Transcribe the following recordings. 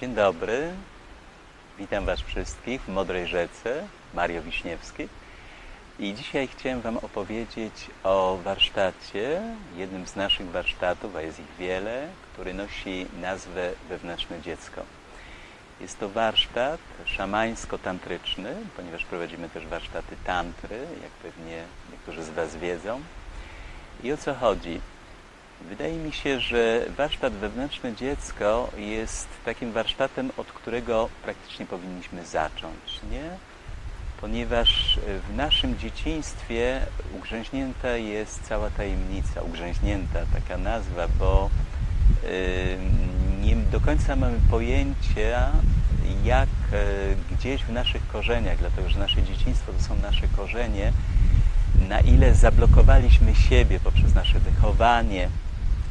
Dzień dobry. Witam Was wszystkich w Modrej Rzece, Mario Wiśniewski. I dzisiaj chciałem Wam opowiedzieć o warsztacie, jednym z naszych warsztatów, a jest ich wiele, który nosi nazwę Wewnętrzne Dziecko. Jest to warsztat szamańsko-tantryczny, ponieważ prowadzimy też warsztaty tantry, jak pewnie niektórzy z Was wiedzą. I o co chodzi? Wydaje mi się, że warsztat Wewnętrzne Dziecko jest takim warsztatem, od którego praktycznie powinniśmy zacząć, nie? Ponieważ w naszym dzieciństwie ugrzęźnięta jest cała tajemnica, ugrzęźnięta taka nazwa, bo nie do końca mamy pojęcia, jak y, gdzieś w naszych korzeniach, dlatego że nasze dzieciństwo to są nasze korzenie, na ile zablokowaliśmy siebie poprzez nasze wychowanie,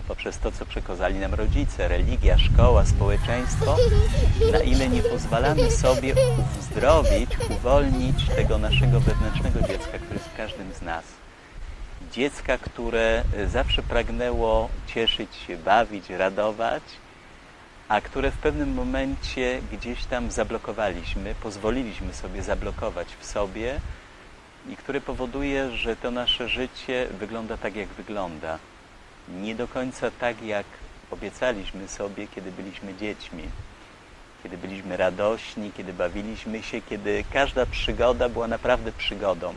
poprzez to, co przekazali nam rodzice, religia, szkoła, społeczeństwo, na ile nie pozwalamy sobie uzdrowić, uwolnić tego naszego wewnętrznego dziecka, które jest w każdym z nas. Dziecka, które zawsze pragnęło cieszyć się, bawić, radować, a które w pewnym momencie gdzieś tam zablokowaliśmy, pozwoliliśmy sobie zablokować w sobie i które powoduje, że to nasze życie wygląda tak, jak wygląda nie do końca tak, jak obiecaliśmy sobie, kiedy byliśmy dziećmi. Kiedy byliśmy radośni, kiedy bawiliśmy się, kiedy każda przygoda była naprawdę przygodą.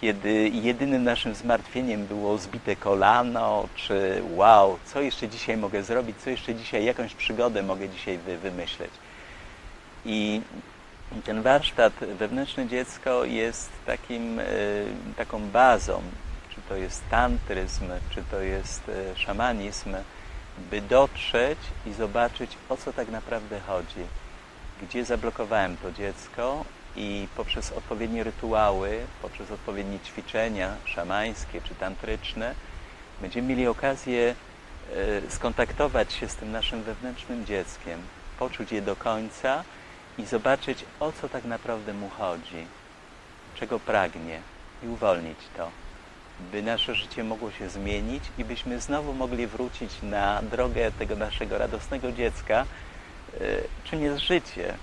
Kiedy jedynym naszym zmartwieniem było zbite kolano, czy wow, co jeszcze dzisiaj mogę zrobić, co jeszcze dzisiaj, jakąś przygodę mogę dzisiaj wy, wymyśleć. I ten warsztat Wewnętrzne Dziecko jest takim, taką bazą, to jest tantryzm, czy to jest szamanizm, by dotrzeć i zobaczyć, o co tak naprawdę chodzi. Gdzie zablokowałem to dziecko i poprzez odpowiednie rytuały, poprzez odpowiednie ćwiczenia szamańskie czy tantryczne, będziemy mieli okazję skontaktować się z tym naszym wewnętrznym dzieckiem, poczuć je do końca i zobaczyć, o co tak naprawdę mu chodzi, czego pragnie i uwolnić to by nasze życie mogło się zmienić i byśmy znowu mogli wrócić na drogę tego naszego radosnego dziecka, czym jest życie,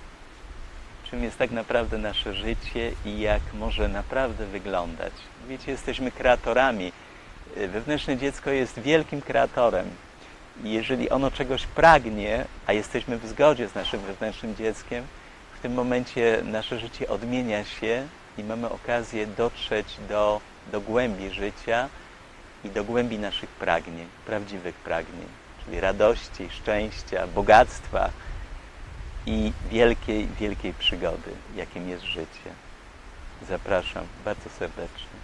czym jest tak naprawdę nasze życie i jak może naprawdę wyglądać. Wiecie, jesteśmy kreatorami. Wewnętrzne dziecko jest wielkim kreatorem. Jeżeli ono czegoś pragnie, a jesteśmy w zgodzie z naszym wewnętrznym dzieckiem, w tym momencie nasze życie odmienia się i mamy okazję dotrzeć do do głębi życia i do głębi naszych pragnień, prawdziwych pragnień, czyli radości, szczęścia, bogactwa i wielkiej, wielkiej przygody, jakim jest życie. Zapraszam bardzo serdecznie.